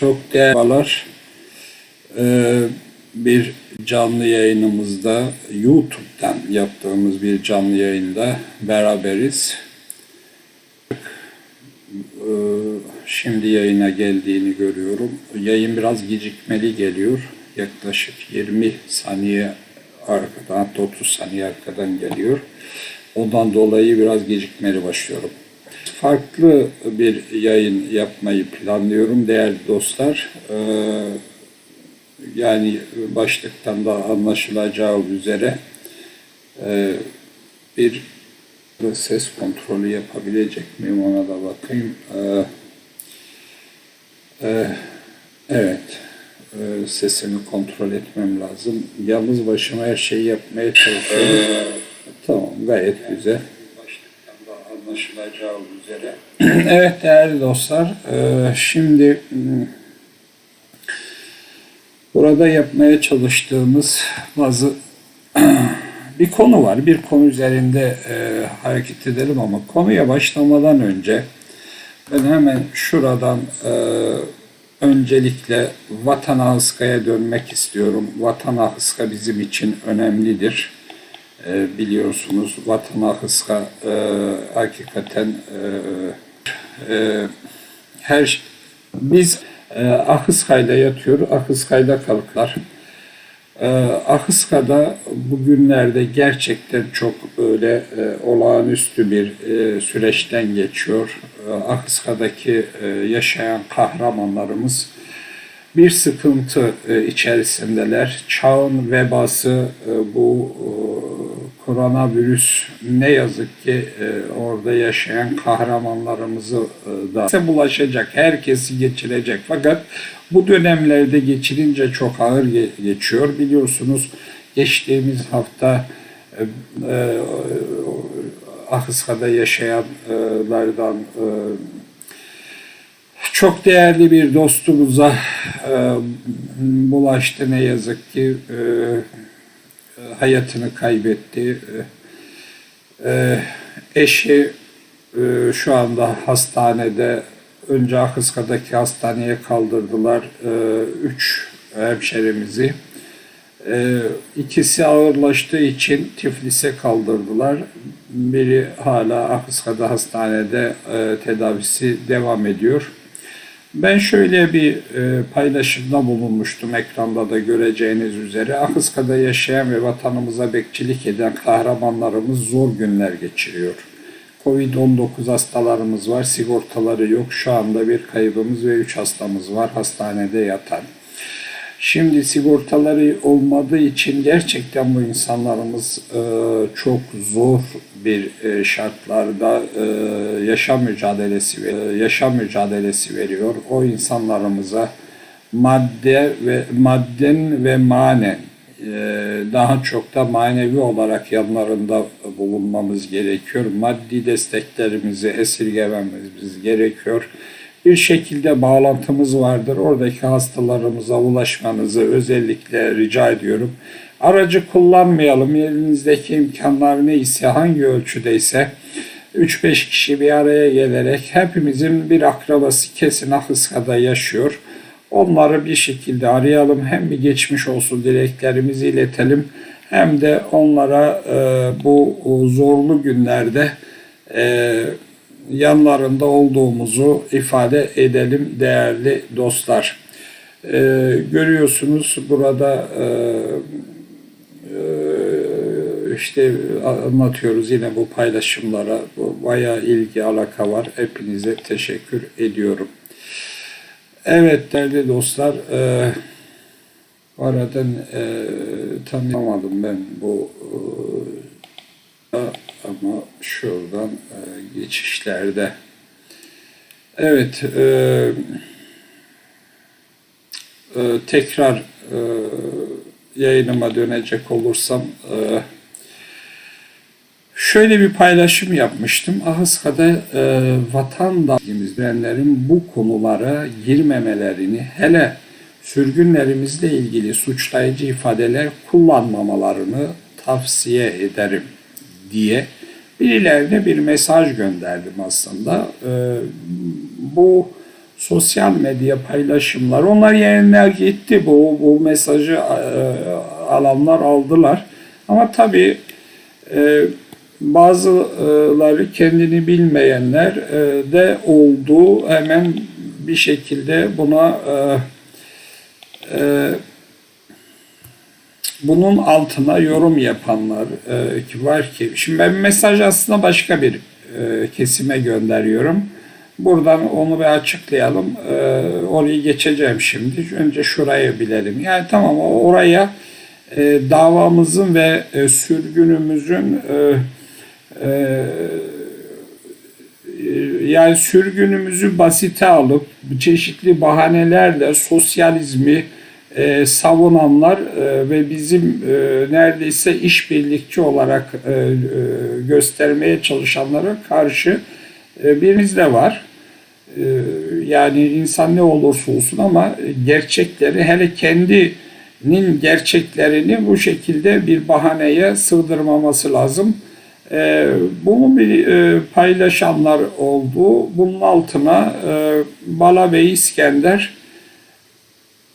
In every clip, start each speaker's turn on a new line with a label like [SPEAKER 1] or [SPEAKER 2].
[SPEAKER 1] Çok değerliler. Ee, bir canlı yayınımızda YouTube'dan yaptığımız bir canlı yayında beraberiz. Ee, Şimdi yayına geldiğini görüyorum. Yayın biraz gecikmeli geliyor. Yaklaşık 20 saniye arkadan, hatta 30 saniye arkadan geliyor. Ondan dolayı biraz gecikmeli başlıyorum. Farklı bir yayın yapmayı planlıyorum değerli dostlar. Ee, yani başlıktan da anlaşılacağı üzere e, bir ses kontrolü yapabilecek miyim ona da bakayım. Ee, e, evet, e, sesimi kontrol etmem lazım. Yalnız başıma her şeyi yapmaya çalışıyorum. tamam, gayet güzel. Anlaşılacağı üzere. evet değerli dostlar, e, şimdi Burada yapmaya çalıştığımız bazı bir konu var. Bir konu üzerinde e, hareket edelim ama konuya başlamadan önce ben hemen şuradan e, öncelikle vatan hıskaya dönmek istiyorum. Vatan hıska bizim için önemlidir. E, biliyorsunuz vatan hıska e, hakikaten e, e, her ş- biz e, Ahıskay'da yatıyor, Ahıskay'da kalkar. E, Ahıska'da bugünlerde gerçekten çok böyle e, olağanüstü bir e, süreçten geçiyor. E, Ahıska'daki e, yaşayan kahramanlarımız bir sıkıntı e, içerisindeler. Çağın vebası e, bu e, koronavirüs ne yazık ki orada yaşayan kahramanlarımızı da bulaşacak, herkesi geçirecek. Fakat bu dönemlerde geçirince çok ağır ge- geçiyor. Biliyorsunuz geçtiğimiz hafta Ahıska'da yaşayanlardan çok değerli bir dostumuza e, bulaştı ne yazık ki e, hayatını kaybetti. E, eşi e, şu anda hastanede önce Akıska'daki hastaneye kaldırdılar e, üç hemşerimizi. E, ikisi ağırlaştığı için Tiflis'e kaldırdılar. Biri hala Akıska'da hastanede e, tedavisi devam ediyor. Ben şöyle bir e, paylaşımda bulunmuştum ekranda da göreceğiniz üzere. Akıska'da yaşayan ve vatanımıza bekçilik eden kahramanlarımız zor günler geçiriyor. Covid-19 hastalarımız var, sigortaları yok. Şu anda bir kaybımız ve 3 hastamız var hastanede yatan. Şimdi sigortaları olmadığı için gerçekten bu insanlarımız e, çok zor bir e, şartlarda e, yaşam mücadelesi yaşam mücadelesi veriyor. O insanlarımıza madde ve madden ve manen daha çok da manevi olarak yanlarında bulunmamız gerekiyor. Maddi desteklerimizi esirgememiz gerekiyor bir şekilde bağlantımız vardır. Oradaki hastalarımıza ulaşmanızı özellikle rica ediyorum. Aracı kullanmayalım. Elinizdeki imkanlar neyse, hangi ölçüdeyse 3-5 kişi bir araya gelerek hepimizin bir akrabası kesin Ahıska'da yaşıyor. Onları bir şekilde arayalım. Hem bir geçmiş olsun dileklerimizi iletelim. Hem de onlara e, bu zorlu günlerde e, yanlarında olduğumuzu ifade edelim değerli dostlar. Ee, görüyorsunuz burada e, e, işte anlatıyoruz yine bu paylaşımlara. Bu bayağı ilgi alaka var. Hepinize teşekkür ediyorum. Evet değerli dostlar e, aradan e, tanıyamadım ben bu e, ama şuradan e, geçişlerde. Evet, e, e, tekrar e, yayınıma dönecek olursam e, şöyle bir paylaşım yapmıştım. Ahıska'da e, vatandaşlarımızın bu konulara girmemelerini hele sürgünlerimizle ilgili suçlayıcı ifadeler kullanmamalarını tavsiye ederim diye birilerine bir mesaj gönderdim aslında. Ee, bu sosyal medya paylaşımlar onlar yayınlar gitti. Bu bu mesajı e, alanlar aldılar. Ama tabii e, bazıları kendini bilmeyenler e, de olduğu hemen bir şekilde buna e, bunun altına yorum yapanlar e, ki var ki şimdi ben mesaj aslında başka bir e, kesime gönderiyorum. Buradan onu bir açıklayalım. E, orayı geçeceğim şimdi. Önce şurayı bilelim. Yani tamam oraya e, davamızın ve e, sürgünümüzün e, e, yani sürgünümüzü basite alıp çeşitli bahanelerle sosyalizmi e, savunanlar e, ve bizim e, neredeyse işbirlikçi olarak e, e, göstermeye çalışanlara karşı e, birimiz de var. E, yani insan ne olursa olsun ama gerçekleri hele kendinin gerçeklerini bu şekilde bir bahaneye sığdırmaması lazım. E, bunu bir e, paylaşanlar oldu. Bunun altına e, Bala ve İskender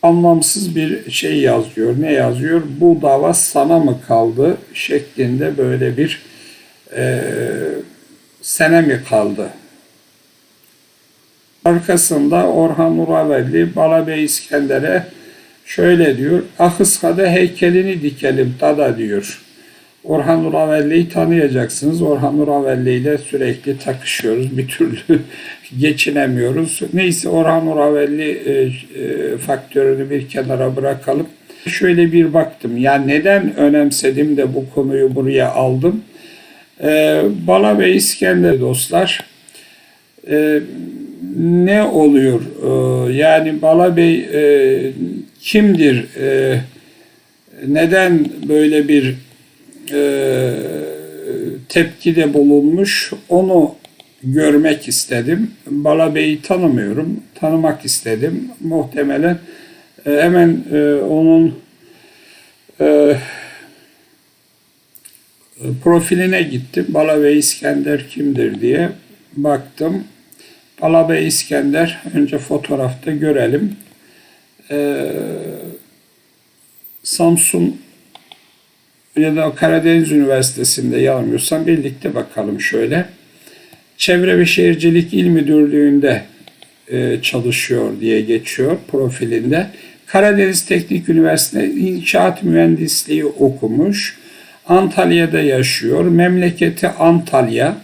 [SPEAKER 1] anlamsız bir şey yazıyor. Ne yazıyor? Bu dava sana mı kaldı? şeklinde böyle bir e, sene mi kaldı? Arkasında Orhan Uravelli Bala Bey İskender'e şöyle diyor. Ahıska'da heykelini dikelim dada diyor. Orhan Uravelli'yi tanıyacaksınız. Orhan Uravelli ile sürekli takışıyoruz. Bir türlü geçinemiyoruz. Neyse Orhan Uravelli e, e, faktörünü bir kenara bırakalım. Şöyle bir baktım. Ya neden önemsedim de bu konuyu buraya aldım? E, Bala ve İskender dostlar e, ne oluyor? E, yani Bala Bey e, kimdir? E, neden böyle bir e, tepkide bulunmuş onu görmek istedim. Bala Bey'i tanımıyorum. Tanımak istedim. Muhtemelen e, hemen e, onun e, profiline gittim. Bala Bey İskender kimdir diye baktım. Bala Bey İskender önce fotoğrafta görelim. E, Samsun ya da Karadeniz Üniversitesi'nde yanılmıyorsam birlikte bakalım şöyle. Çevre ve Şehircilik İl Müdürlüğü'nde e, çalışıyor diye geçiyor profilinde. Karadeniz Teknik Üniversitesi İnşaat Mühendisliği okumuş. Antalya'da yaşıyor. Memleketi Antalya.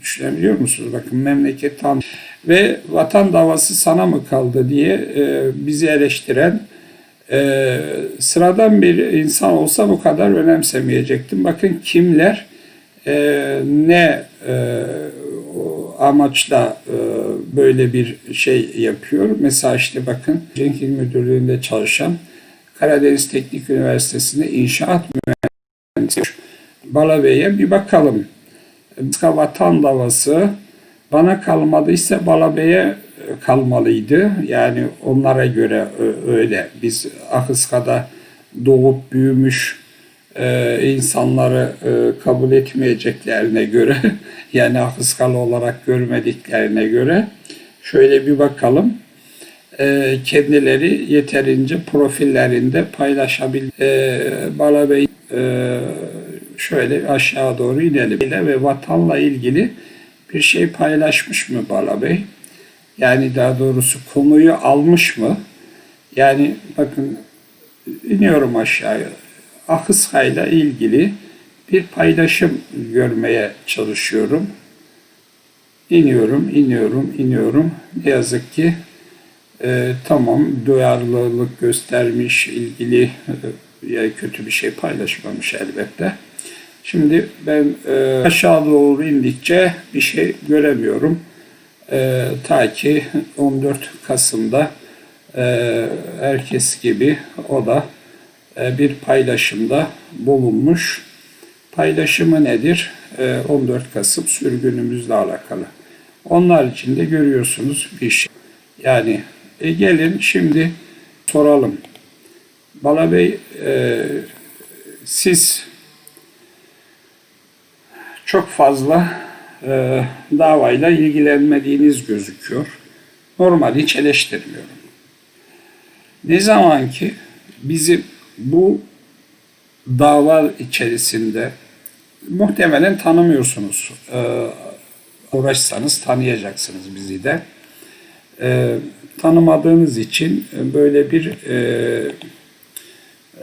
[SPEAKER 1] Düşünebiliyor musunuz? Bakın memleketi Antalya. Ve vatan davası sana mı kaldı diye e, bizi eleştiren e, sıradan bir insan olsa bu kadar önemsemeyecektim. Bakın kimler e, ne e, amaçla e, böyle bir şey yapıyor. Mesela işte bakın Cenk İl Müdürlüğü'nde çalışan Karadeniz Teknik Üniversitesi'nde inşaat mühendisi Bala Bey'e bir bakalım. Vatan davası bana kalmadıysa Bala Bey'e kalmalıydı. Yani onlara göre öyle. Biz Akıska'da doğup büyümüş e, insanları e, kabul etmeyeceklerine göre yani Akıskalı olarak görmediklerine göre şöyle bir bakalım. E, kendileri yeterince profillerinde paylaşabil. Bala Bey şöyle aşağı doğru inelim ve vatanla ilgili bir şey paylaşmış mı Bala Bey? Yani daha doğrusu konuyu almış mı? Yani bakın iniyorum aşağıya. Akıska ile ilgili bir paylaşım görmeye çalışıyorum. İniyorum, iniyorum, iniyorum. Ne yazık ki e, tamam duyarlılık göstermiş, ilgili e, ya kötü bir şey paylaşmamış elbette. Şimdi ben e, aşağı doğru indikçe bir şey göremiyorum. E, ta ki 14 Kasım'da e, herkes gibi o da e, bir paylaşımda bulunmuş. Paylaşımı nedir? E, 14 Kasım sürgünümüzle alakalı. Onlar için de görüyorsunuz bir şey. Yani e, gelin şimdi soralım. Bala Bey e, siz çok fazla e, davayla ilgilenmediğiniz gözüküyor. Normal hiç eleştirmiyorum. Ne zaman ki bizim bu dava içerisinde muhtemelen tanımıyorsunuz. Ee, uğraşsanız tanıyacaksınız bizi de. Ee, tanımadığınız için böyle bir e,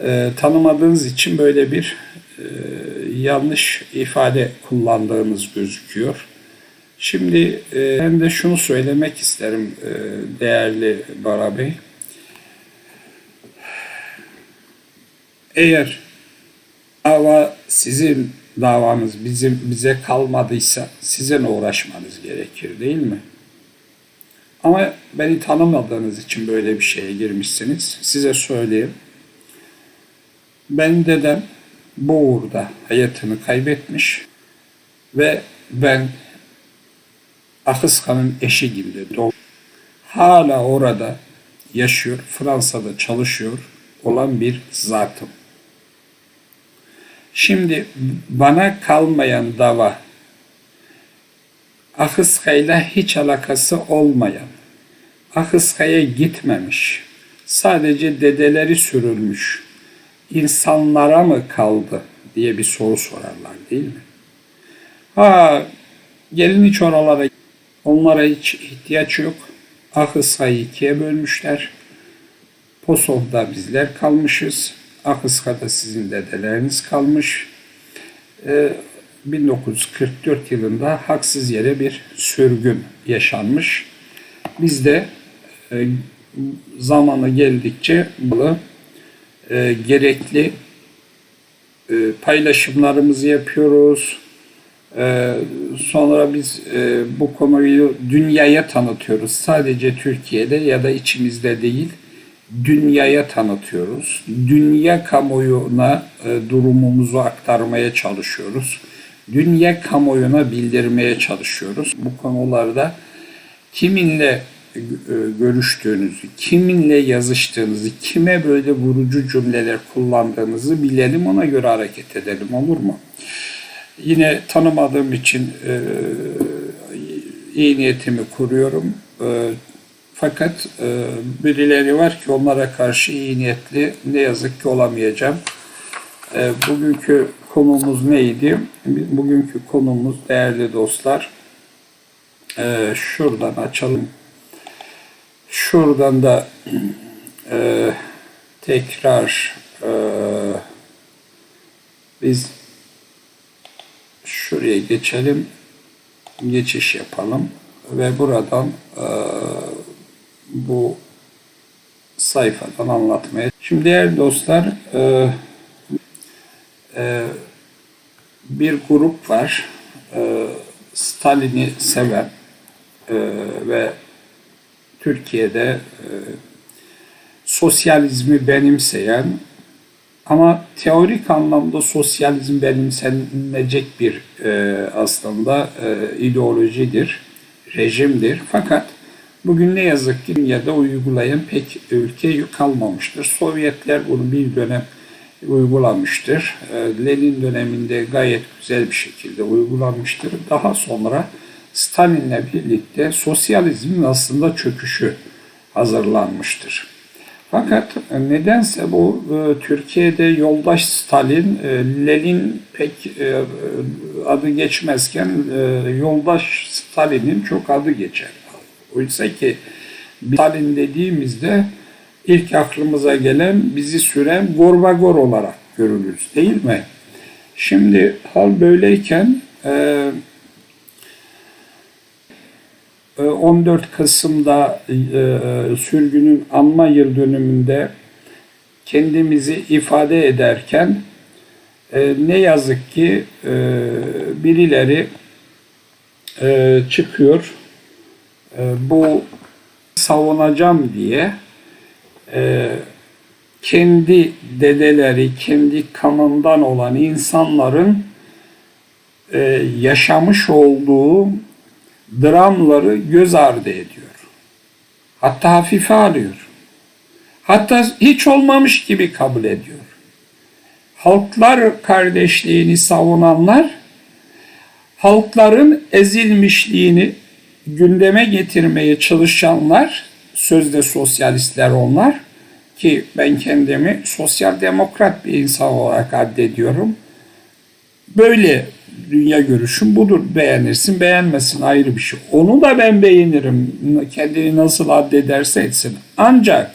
[SPEAKER 1] e, tanımadığınız için böyle bir e, yanlış ifade kullandığınız gözüküyor. Şimdi e, ben de şunu söylemek isterim e, değerli Bara Bey. Eğer dava sizin davanız bizim bize kalmadıysa sizin uğraşmanız gerekir değil mi? Ama beni tanımadığınız için böyle bir şeye girmişsiniz. Size söyleyeyim. Benim dedem bu uğurda hayatını kaybetmiş ve ben Akıska'nın eşi gibi hala orada yaşıyor, Fransa'da çalışıyor olan bir zatım. Şimdi bana kalmayan dava Akıska'yla hiç alakası olmayan, Akıska'ya gitmemiş, sadece dedeleri sürülmüş insanlara mı kaldı diye bir soru sorarlar değil mi? Ha gelin hiç oralara, onlara hiç ihtiyaç yok. Akıska'yı ikiye bölmüşler. Posov'da bizler kalmışız. Akıska'da sizin dedeleriniz kalmış. Ee, 1944 yılında haksız yere bir sürgün yaşanmış. Biz de e, zamanı geldikçe bunu e, gerekli e, paylaşımlarımızı yapıyoruz. E, sonra biz e, bu konuyu dünyaya tanıtıyoruz. Sadece Türkiye'de ya da içimizde değil, dünyaya tanıtıyoruz. Dünya kamuoyuna e, durumumuzu aktarmaya çalışıyoruz. Dünya kamuoyuna bildirmeye çalışıyoruz. Bu konularda kiminle görüştüğünüzü, kiminle yazıştığınızı, kime böyle vurucu cümleler kullandığınızı bilelim, ona göre hareket edelim olur mu? Yine tanımadığım için e, iyi niyetimi kuruyorum. E, fakat e, birileri var ki onlara karşı iyi niyetli ne yazık ki olamayacağım. E, bugünkü konumuz neydi? Bugünkü konumuz değerli dostlar. E, şuradan açalım. Şuradan da e, tekrar e, biz şuraya geçelim. Geçiş yapalım. Ve buradan e, bu sayfadan anlatmaya. Şimdi değerli dostlar e, e, bir grup var. E, Stalin'i seven e, ve Türkiye'de e, sosyalizmi benimseyen ama teorik anlamda sosyalizm benimsenecek bir e, aslında e, ideolojidir, rejimdir. Fakat bugün ne yazık ki dünyada uygulayan pek ülke kalmamıştır. Sovyetler bunu bir dönem uygulamıştır. E, Lenin döneminde gayet güzel bir şekilde uygulanmıştır. Daha sonra Stalin'le birlikte sosyalizmin aslında çöküşü hazırlanmıştır. Fakat nedense bu e, Türkiye'de yoldaş Stalin, e, Lenin pek e, adı geçmezken yoldaş Stalin'in çok adı geçer. Oysa ki Stalin dediğimizde ilk aklımıza gelen bizi süren Gorbagor olarak görülür değil mi? Şimdi hal böyleyken 14 Kasım'da e, sürgünün anma yıl dönümünde kendimizi ifade ederken e, ne yazık ki e, birileri e, çıkıyor. E, bu savunacağım diye e, kendi dedeleri, kendi kanından olan insanların e, yaşamış olduğu dramları göz ardı ediyor. Hatta hafife alıyor. Hatta hiç olmamış gibi kabul ediyor. Halklar kardeşliğini savunanlar halkların ezilmişliğini gündeme getirmeye çalışanlar, sözde sosyalistler onlar ki ben kendimi sosyal demokrat bir insan olarak addediyorum. Böyle dünya görüşüm budur. Beğenirsin, beğenmesin ayrı bir şey. Onu da ben beğenirim. Kendini nasıl addederse etsin. Ancak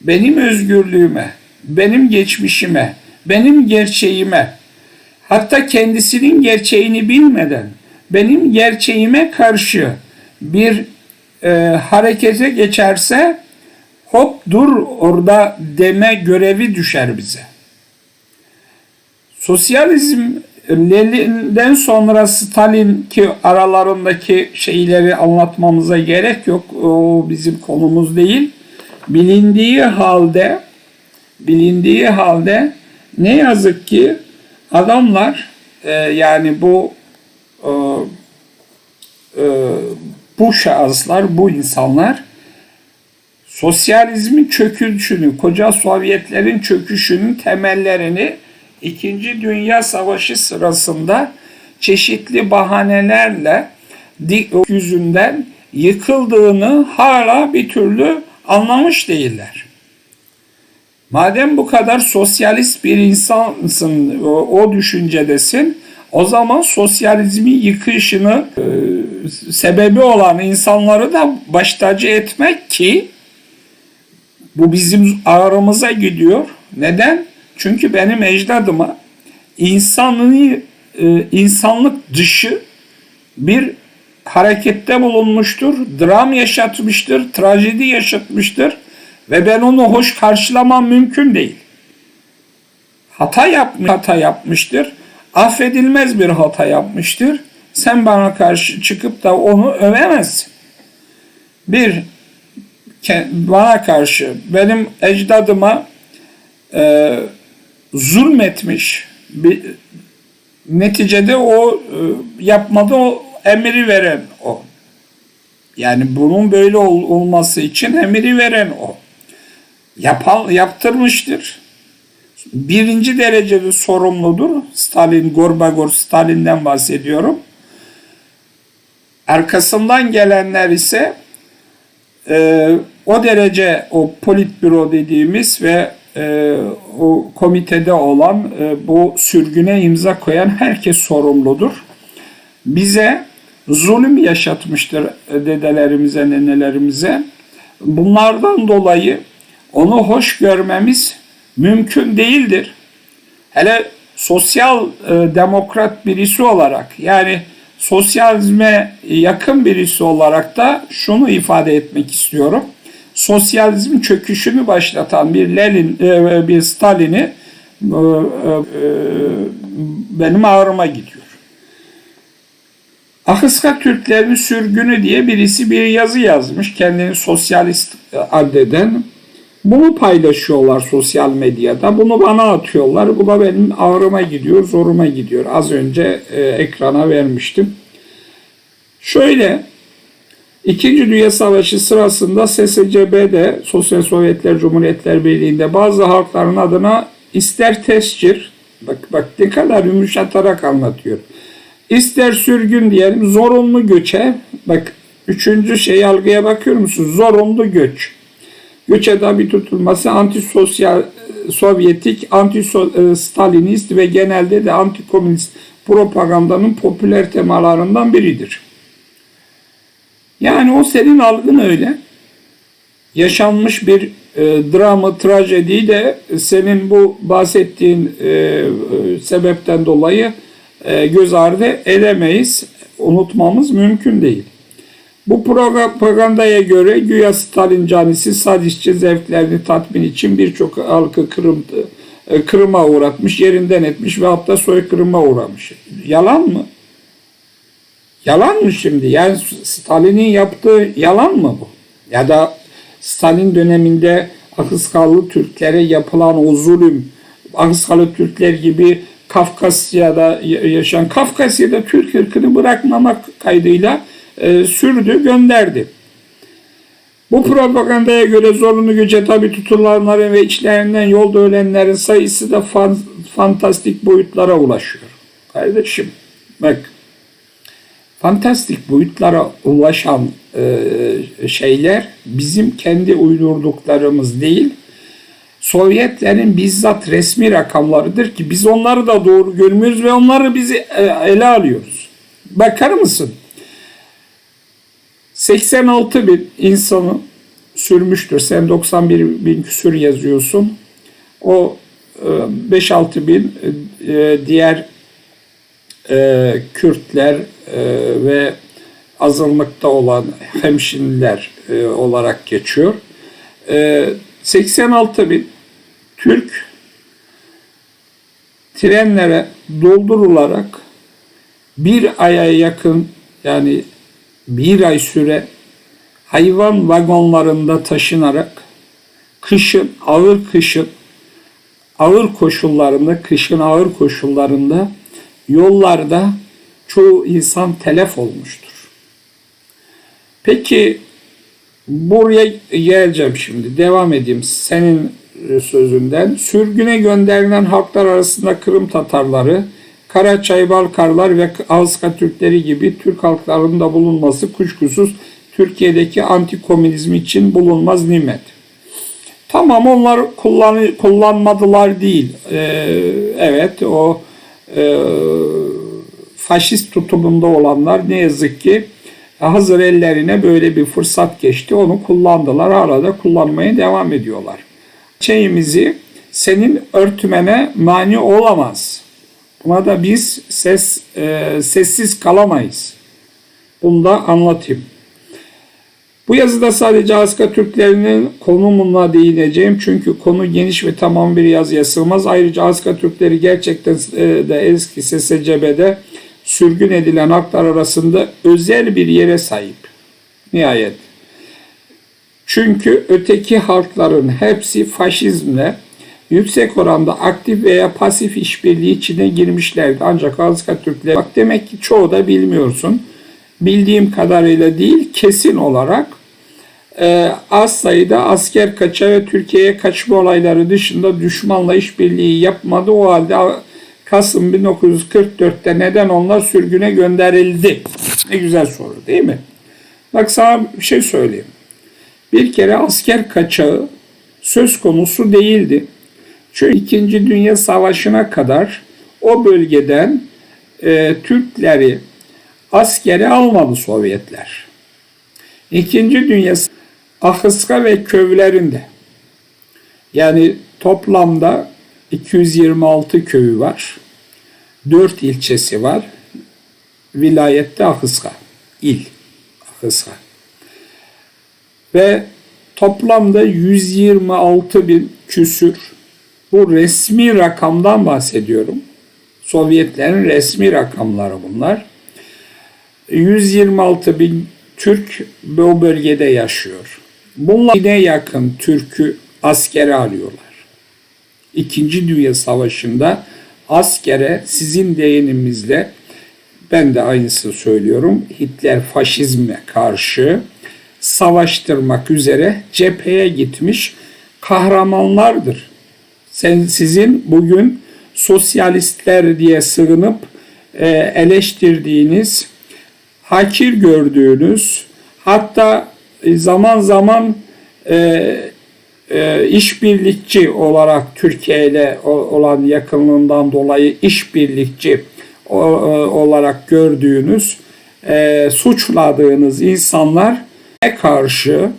[SPEAKER 1] benim özgürlüğüme, benim geçmişime, benim gerçeğime, hatta kendisinin gerçeğini bilmeden benim gerçeğime karşı bir e, harekete geçerse hop dur orada deme görevi düşer bize. Sosyalizm Lenin'den sonra Stalin ki aralarındaki şeyleri anlatmamıza gerek yok. O bizim konumuz değil. Bilindiği halde bilindiği halde ne yazık ki adamlar e, yani bu e, e, bu şahıslar, bu insanlar sosyalizmin çöküşünü, koca Sovyetlerin çöküşünün temellerini İkinci Dünya Savaşı sırasında çeşitli bahanelerle yüzünden yıkıldığını hala bir türlü anlamış değiller. Madem bu kadar sosyalist bir insansın, o, düşüncedesin, o zaman sosyalizmin yıkışını e, sebebi olan insanları da baş tacı etmek ki bu bizim ağrımıza gidiyor. Neden? Çünkü benim ecdadıma insanlığı, e, insanlık dışı bir harekette bulunmuştur, dram yaşatmıştır, trajedi yaşatmıştır ve ben onu hoş karşılamam mümkün değil. Hata yapmış, hata yapmıştır. Affedilmez bir hata yapmıştır. Sen bana karşı çıkıp da onu övemezsin. Bir bana karşı benim ecdadıma e, zulmetmiş bir neticede o e, yapmadı o emri veren o. Yani bunun böyle ol, olması için emri veren o. Yapan, yaptırmıştır. Birinci derecede sorumludur. Stalin, Gorbagor Stalin'den bahsediyorum. Arkasından gelenler ise e, o derece o politbüro dediğimiz ve e, o komitede olan e, bu sürgüne imza koyan herkes sorumludur. Bize zulüm yaşatmıştır dedelerimize, nenelerimize. Bunlardan dolayı onu hoş görmemiz mümkün değildir. Hele sosyal e, demokrat birisi olarak yani sosyalizme yakın birisi olarak da şunu ifade etmek istiyorum sosyalizmin çöküşünü başlatan bir Lenin, e, bir Stalin'i e, e, benim ağrıma gidiyor. Ahıska Türklerin sürgünü diye birisi bir yazı yazmış. Kendini sosyalist addeden. Bunu paylaşıyorlar sosyal medyada. Bunu bana atıyorlar. Bu da benim ağrıma gidiyor, zoruma gidiyor. Az önce ekrana vermiştim. Şöyle İkinci Dünya Savaşı sırasında SSCB'de Sosyal Sovyetler Cumhuriyetler Birliği'nde bazı halkların adına ister tescir, bak, bak ne kadar yumuşatarak anlatıyor. İster sürgün diyelim zorunlu göçe, bak üçüncü şey algıya bakıyor musunuz? Zorunlu göç. Göçe tabi tutulması antisosyal, sovyetik, anti-stalinist ve genelde de antikomünist propagandanın popüler temalarından biridir. Yani o senin algın öyle. Yaşanmış bir e, drama, trajediyi de senin bu bahsettiğin e, sebepten dolayı e, göz ardı edemeyiz. Unutmamız mümkün değil. Bu propagandaya göre güya Stalin canisi sadistçi zevklerini tatmin için birçok halkı kırım, e, kırıma uğratmış, yerinden etmiş ve hatta soykırıma uğramış. Yalan mı? Yalan mı şimdi? Yani Stalin'in yaptığı yalan mı bu? Ya da Stalin döneminde Akıskallı Türklere yapılan o zulüm, Akıskallı Türkler gibi Kafkasya'da yaşayan, Kafkasya'da Türk ırkını bırakmamak kaydıyla e, sürdü, gönderdi. Bu propagandaya göre zorunlu güce tabi tutulanların ve içlerinden yolda ölenlerin sayısı da fan, fantastik boyutlara ulaşıyor. Kardeşim bak fantastik boyutlara ulaşan e, şeyler bizim kendi uydurduklarımız değil. Sovyetlerin bizzat resmi rakamlarıdır ki biz onları da doğru görmüyoruz ve onları bizi e, ele alıyoruz. Bakar mısın? 86 bin insanı sürmüştür. Sen 91 bin küsür yazıyorsun. O e, 5-6 bin e, diğer e, Kürtler e, ve azınlıkta olan hemşinliler e, olarak geçiyor. E, 86 bin Türk trenlere doldurularak bir aya yakın yani bir ay süre hayvan vagonlarında taşınarak kışın ağır kışın ağır koşullarında kışın ağır koşullarında yollarda çoğu insan telef olmuştur. Peki buraya geleceğim şimdi. Devam edeyim senin sözünden. Sürgüne gönderilen halklar arasında Kırım Tatarları, Karaçay Balkarlar ve Ağızka Türkleri gibi Türk halklarının da bulunması kuşkusuz Türkiye'deki antikomünizm için bulunmaz nimet. Tamam onlar kullan, kullanmadılar değil. Ee, evet o e, faşist tutumunda olanlar ne yazık ki hazır ellerine böyle bir fırsat geçti. Onu kullandılar. Hala da kullanmaya devam ediyorlar. Şeyimizi senin örtmene mani olamaz. Buna da biz ses e, sessiz kalamayız. Bunu da anlatayım. Bu yazıda sadece Aska Türklerinin konumuna değineceğim. Çünkü konu geniş ve tamam bir yazıya sığmaz. Ayrıca Aska Türkleri gerçekten e, de eski SSCB'de sürgün edilen halklar arasında özel bir yere sahip. Nihayet. Çünkü öteki halkların hepsi faşizmle yüksek oranda aktif veya pasif işbirliği içine girmişlerdi. Ancak Azka Türkler bak demek ki çoğu da bilmiyorsun. Bildiğim kadarıyla değil kesin olarak e, az sayıda asker kaça ve Türkiye'ye kaçma olayları dışında düşmanla işbirliği yapmadı. O halde Kasım 1944'te neden onlar sürgüne gönderildi? Ne güzel soru değil mi? Bak sana bir şey söyleyeyim. Bir kere asker kaçağı söz konusu değildi. Çünkü 2. Dünya Savaşı'na kadar o bölgeden e, Türkleri askere almadı Sovyetler. İkinci Dünya Ahıska ve köylerinde yani toplamda 226 köyü var. 4 ilçesi var. Vilayette Ahıska. il Ahıska. Ve toplamda 126 bin küsür bu resmi rakamdan bahsediyorum. Sovyetlerin resmi rakamları bunlar. 126 bin Türk bu bölgede yaşıyor. Bunlar ne yakın Türk'ü askere alıyorlar. İkinci Dünya Savaşı'nda askere sizin deyiminizle ben de aynısını söylüyorum. Hitler faşizme karşı savaştırmak üzere cepheye gitmiş kahramanlardır. Sen sizin bugün sosyalistler diye sığınıp e, eleştirdiğiniz, hakir gördüğünüz, hatta zaman zaman e, e, işbirlikçi olarak Türkiye ile olan yakınlığından dolayı işbirlikçi e, olarak gördüğünüz, e, suçladığınız insanlar karşı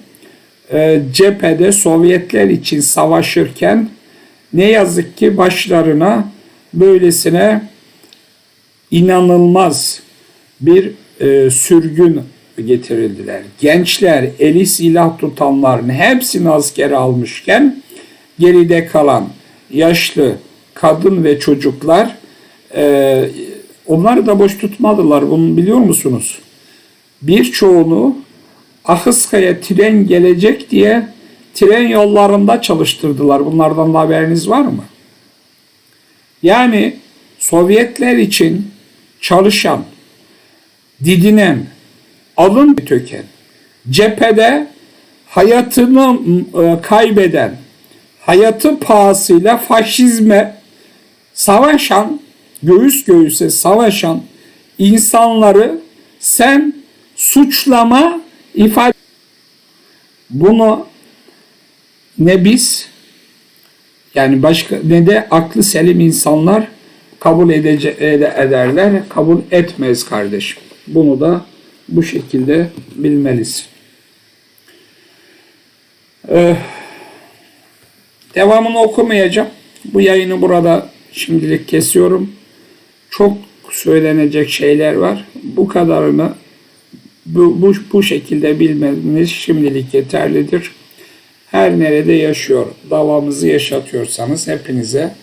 [SPEAKER 1] e, cephede Sovyetler için savaşırken ne yazık ki başlarına böylesine inanılmaz bir e, sürgün getirildiler. Gençler, eli silah tutanların hepsini askere almışken geride kalan yaşlı kadın ve çocuklar e, onları da boş tutmadılar. Bunu biliyor musunuz? Birçoğunu Ahıska'ya tren gelecek diye tren yollarında çalıştırdılar. Bunlardan da haberiniz var mı? Yani Sovyetler için çalışan, didinen, alın töken, cephede hayatını e, kaybeden, hayatı pahasıyla faşizme savaşan, göğüs göğüse savaşan insanları sen suçlama ifade bunu ne biz yani başka ne de aklı selim insanlar kabul edece, ede- ederler, kabul etmez kardeşim. Bunu da bu şekilde bilmelisin. Ee, devamını okumayacağım. Bu yayını burada şimdilik kesiyorum. Çok söylenecek şeyler var. Bu kadarını bu, bu, bu şekilde bilmeniz şimdilik yeterlidir. Her nerede yaşıyor, davamızı yaşatıyorsanız hepinize